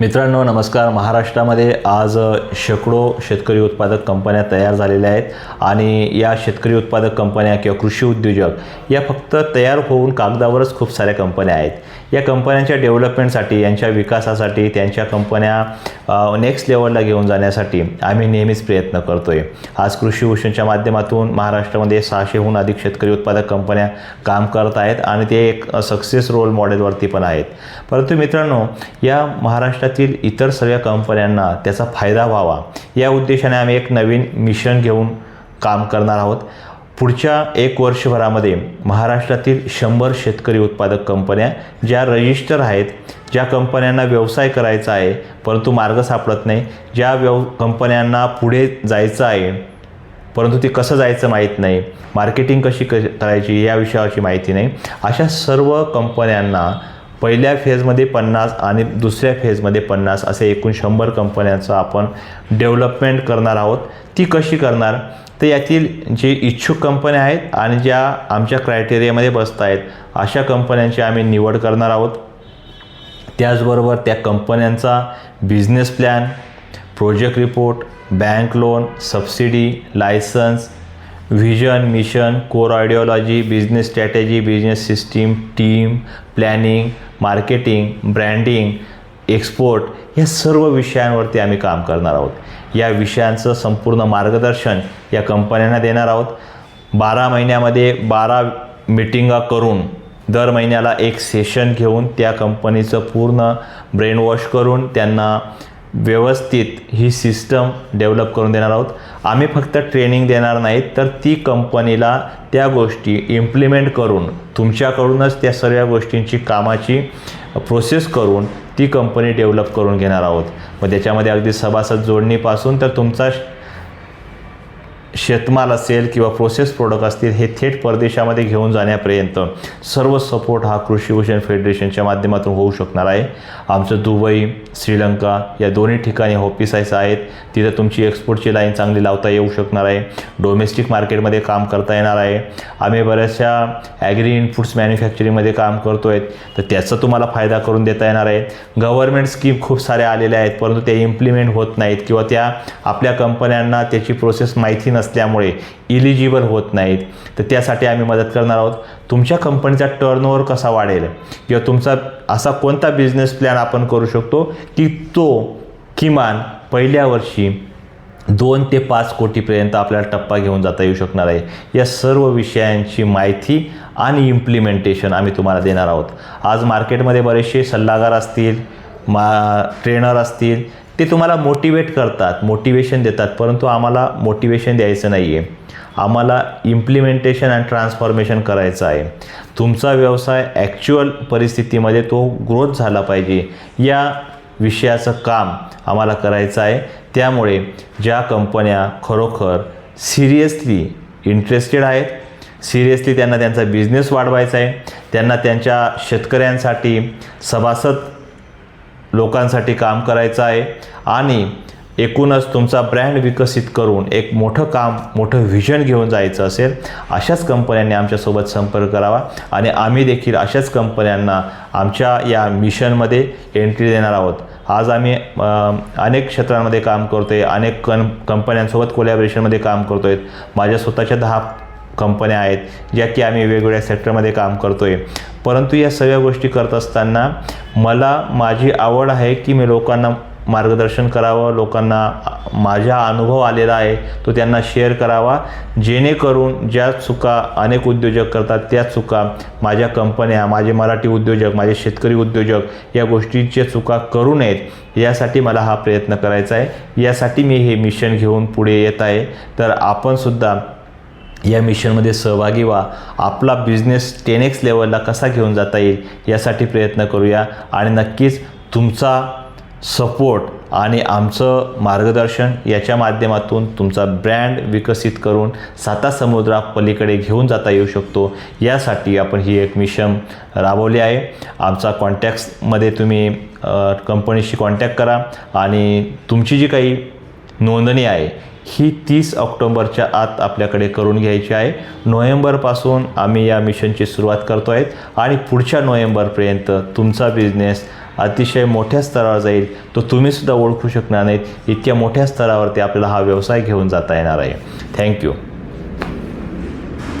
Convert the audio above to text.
मित्रांनो नमस्कार. महाराष्ट्रामध्ये आज शेकडो शेतकरी उत्पादक कंपन्या तयार झालेल्या आहेत आणि या शेतकरी उत्पादक कंपन्या किंवा कृषी उद्योजक या फक्त तयार होऊन कागदावरच खूप साऱ्या कंपन्या आहेत. या कंपन्यांच्या डेव्हलपमेंटसाठी यांच्या विकासासाठी त्यांच्या कंपन्या नेक्स्ट लेवलला घेऊन जाण्यासाठी आम्ही नेहमीच प्रयत्न करतो आहे आज कृषी भूषणच्या माध्यमातून महाराष्ट्रामध्ये सहाशेहून अधिक शेतकरी उत्पादक कंपन्या काम करत आहेत आणि ते एक सक्सेस रोल मॉडेलवरती पण आहेत. परंतु मित्रांनो या महाराष्ट्रातील इतर सगळ्या कंपन्यांना त्याचा फायदा व्हावा. या उद्देशाने आम्ही एक नवीन मिशन घेऊन काम करणार आहोत. पुढच्या एक वर्षभरामध्ये महाराष्ट्रातील शंभर शेतकरी उत्पादक कंपन्या ज्या रजिस्टर आहेत ज्या कंपन्यांना व्यवसाय करायचा आहे परंतु मार्ग सापडत नाही ज्या व्यव कंपन्यांना पुढे जायचं आहे परंतु ते कसं जायचं माहीत नाही मार्केटिंग कशी क करायची या विषयाची माहिती नाही अशा सर्व कंपन्यांना पहिल्या फेजमध्ये पन्नास आणि दुसऱ्या फेजमध्ये पन्नास असे एकूण शंभर कंपन्यांचं आपण डेव्हलपमेंट करणार आहोत. ती कशी करणार? तर यातील जे इच्छुक कंपन्या आहेत आणि ज्या आमच्या क्रायटेरियामध्ये बसत आहेत अशा कंपन्यांची आम्ही निवड करणार आहोत. त्याचबरोबर त्या कंपन्यांचा business plan project report bank loan subsidy licence vision mission core ideology business strategy business system team planning marketing branding export या सर्व विषयांवरती आम्ही काम करणार आहोत. या विषयांचं संपूर्ण मार्गदर्शन या कंपन्यांना देणार आहोत. बारा महिन्यामध्ये बारा मिटिंगा करून दर महिन्याला एक सेशन घेऊन त्या कंपनीचं पूर्ण ब्रेनवॉश करून त्यांना व्यवस्थित ही सिस्टम डेव्हलप करून देणार आहोत. आम्ही फक्त ट्रेनिंग देणार नाहीत तर ती कंपनीला त्या गोष्टी इम्प्लिमेंट करून तुमच्याकडूनच त्या सर्व गोष्टींची कामाची प्रोसेस करून ती कंपनी डेव्हलप करून घेणार आहोत. मग त्याच्यामध्ये अगदी सभासद जोडणीपासून तर तुमचा शेतमाल असेल किंवा प्रोसेस प्रोडक्ट असतील हे थेट परदेशामध्ये घेऊन जाण्यापर्यंत सर्व सपोर्ट हा कृषी भूषण फेडरेशनच्या माध्यमातून होऊ शकणार आहे. आमचं दुबई श्रीलंका या दोन्ही ठिकाणी ऑफिसाईस आहेत. तिथं तुमची एक्सपोर्टची लाईन चांगली लावता येऊ शकणार आहे. डोमेस्टिक मार्केटमध्ये काम करता येणार आहे. आम्ही बऱ्याचशा ॲग्री इनपुट्स मॅन्युफॅक्चरिंगमध्ये काम करतो आहे तर त्याचा तुम्हाला फायदा करून देता येणार आहे. गव्हर्नमेंट स्कीम खूप साऱ्या आलेल्या आहेत परंतु त्या इम्प्लिमेंट होत नाहीत किंवा त्या आपल्या कंपन्यांना त्याची प्रोसेस माहिती नसल्यामुळे इलिजिबल होत नाहीत. तर त्यासाठी आम्ही मदत करणार आहोत. तुमच्या कंपनीचा टर्नओव्हर कसा वाढेल? किंवा तुमचा असा कोणता बिझनेस प्लॅन आपण करू शकतो की तो किमान पहिल्या वर्षी दोन ते पाच कोटीपर्यंत आपल्याला टप्पा घेऊन जाता येऊ शकणार आहे. या सर्व विषयांची माहिती आणि इम्प्लिमेंटेशन आम्ही तुम्हाला देणार आहोत. आज मार्केटमध्ये बरेचसे सल्लागार असतील मा ट्रेनर असतील ते तुम्हाला मोटिवेट करतात मोटिवेशन देतात परंतु आम्हाला मोटिवेशन द्यायचं नाही आहे आम्हाला इम्प्लिमेंटेशन अँड ट्रान्सफॉर्मेशन करायचं आहे. तुमचा व्यवसाय ॲक्च्युअल परिस्थितीमध्ये तो ग्रोथ झाला पाहिजे. या विषयाचं काम आम्हाला करायचं आहे. त्यामुळे ज्या कंपन्या खरोखर सिरियसली इंटरेस्टेड आहेत सिरियसली त्यांना त्यांचा बिझनेस वाढवायचा आहे त्यांना त्यांच्या शेतकऱ्यांसाठी सभासद लोकांसाठी काम करायचं आहे. आणि एकूणच तुमचा ब्रँड विकसित करून एक मोठं काम मोठं व्हिजन घेऊन जायचं असेल अशाच कंपन्यांनी आमच्यासोबत संपर्क करावा. आणि आम्ही देखील अशाच कंपन्यांना आमच्या या मिशनमध्ये एंट्री देणार आहोत. आज आम्ही अनेक क्षेत्रांमध्ये काम करतो आहे अनेक कन कंपन्यांसोबत कोलॅबरेशनमध्ये काम करतो आहे माझ्या स्वतःच्या दहा कंपन्या आहेत ज्या की आम्ही वेगवेगळ्या सेक्टरमध्ये काम करतो आहे परंतु या सगळ्या गोष्टी करत असताना मला माझी आवड आहे की मी लोकांना मार्गदर्शन करावं लोकांना माझा अनुभव आलेला आहे तो त्यांना शेअर करावा. जेणेकरून ज्या चुका अनेक उद्योजक करतात त्या चुका माझ्या कंपन्या माझे मराठी उद्योजक माझे शेतकरी उद्योजक या गोष्टींच्या चुका करू नयेत यासाठी मला हा प्रयत्न करायचा आहे. यासाठी मी हे मिशन घेऊन पुढे येत आहे. तर आपणसुद्धा या मिशनमध्ये सहभागी व्हा. आपला बिझनेस टेन एक्स लेवलला कसा घेऊन जाता येईल यासाठी प्रयत्न करूया. आणि नक्कीच तुमचा सपोर्ट आणि आमचं मार्गदर्शन याच्या माध्यमातून तुमचा ब्रँड विकसित करून साता समुद्रा पलीकडे घेऊन जाता येऊ शकतो. यासाठी आपण ही एक मिशन राबवली आहे. आमचा कॉन्टॅक्ट्समध्ये तुम्ही कंपनीशी कॉन्टॅक्ट करा. आणि तुमची जी काही नोंदणी आहे. ही तीस ऑक्टोंबरच्या आत आपल्याकडे करून घ्यायची आहे. नोव्हेंबरपासून आम्ही या मिशनची सुरुवात करतो आहेत आणि पुढच्या नोव्हेंबरपर्यंत तुमचा बिझनेस अतिशय मोठ्या स्तरावर जाईल. तो तुम्हीसुद्धा ओळखू शकणार नाहीत. इतक्या मोठ्या स्तरावरती आपल्याला हा व्यवसाय घेऊन जाता येणार आहे. थँक्यू